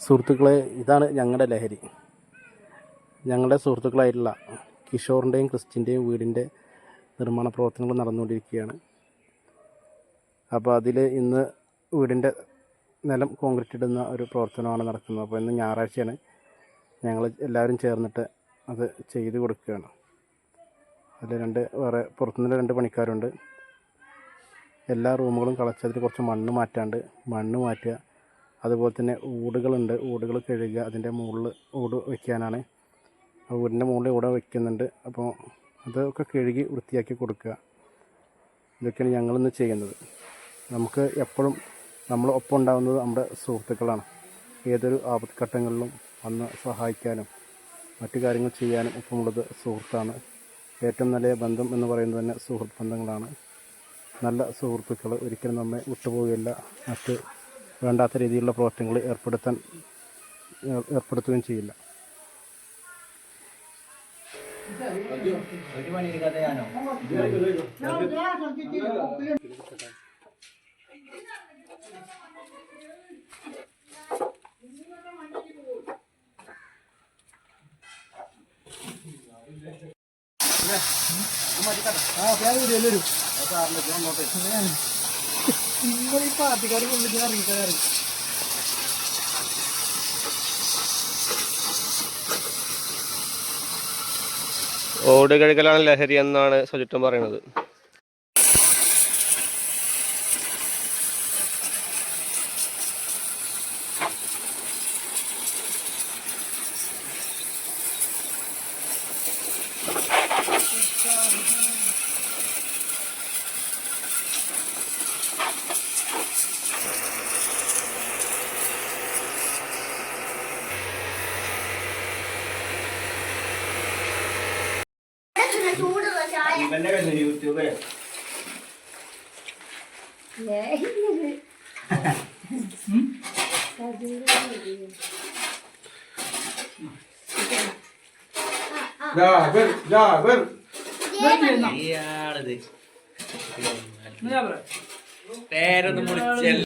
സുഹൃത്തുക്കളെ ഇതാണ് ഞങ്ങളുടെ ലഹരി. ഞങ്ങളുടെ സുഹൃത്തുക്കളായിട്ടുള്ള കിഷോറിന്റെയും ക്രിസ്റ്റിന്റെയും വീടിന്റെ നിർമ്മാണ പ്രവർത്തനങ്ങൾ നടന്നുകൊണ്ടിരിക്കുകയാണ്. അപ്പോൾ അതിൽ ഇന്ന് വീടിന്റെ നിലം കോൺക്രീറ്റ് ഇടുന്ന ഒരു പ്രവർത്തനമാണ് നടക്കുന്നത്. അപ്പോൾ ഇന്ന് ഞായറാഴ്ചയാണ് ഞങ്ങൾ എല്ലാവരും ചേർന്നിട്ട് അത് ചെയ്ത് കൊടുക്കുകയാണ്. അതിൽ രണ്ട് വേറെ പുറത്തുനിന്ന് രണ്ട് പണിക്കാരുണ്ട്. എല്ലാ റൂമുകളും കളച്ചതിൽ കുറച്ച് മണ്ണ് മാറ്റാണ്ട് മണ്ണ് മാറ്റുക. അതുപോലെ തന്നെ ഊടുകളുണ്ട്. ഊടുകൾ കഴുകുക അതിന്റെ മുകളിൽ ഊട് വയ്ക്കാനാണ് ആ വീടിന്റെ മുകളിൽ ഊട വയ്ക്കുന്നുണ്ട് അപ്പോൾ അതൊക്കെ കഴുകി വൃത്തിയാക്കി കൊടുക്കുക. ഇതൊക്കെയാണ് ഞങ്ങളിന്ന് ചെയ്യുന്നത്. നമുക്ക് എപ്പോഴും നമ്മൾ ഒപ്പം ഉണ്ടാകുന്നത് നമ്മുടെ സുഹൃത്തുക്കളാണ്. ഏതൊരു ആപത്ഘട്ടങ്ങളിലും വന്ന് സഹായിക്കാനും മറ്റു കാര്യങ്ങൾ ചെയ്യാനും ഒപ്പമുള്ളത് സുഹൃത്താണ്. ഏറ്റവും നല്ല ബന്ധം എന്ന് പറയുന്നത് തന്നെ സുഹൃത്ത് ബന്ധങ്ങളാണ് നല്ല സുഹൃത്തുക്കൾ ഒരിക്കലും നമ്മെ വിട്ടുപോവുകയില്ല. മറ്റ് വേണ്ടാത്ത രീതിയിലുള്ള പ്രവർത്തനങ്ങൾ ഏർപ്പെടുത്താൻ ഏർ- ഏർപ്പെടുത്തുകയും ചെയ്യില്ല. ആ ഒരു പണിയെടുക്കാത്ത ഞാനോ ഈ പാർട്ടിക്കാർ കൊണ്ടിട്ട് അറിയിക്കാറ് ഓട് കഴുകലാണ് ലഹരി എന്നാണ് സജുട്ടൻ പറയുന്നത്. യൂട്യൂബ്. ഇയാളിത് പേരൊന്നും വിളിച്ചല്ല.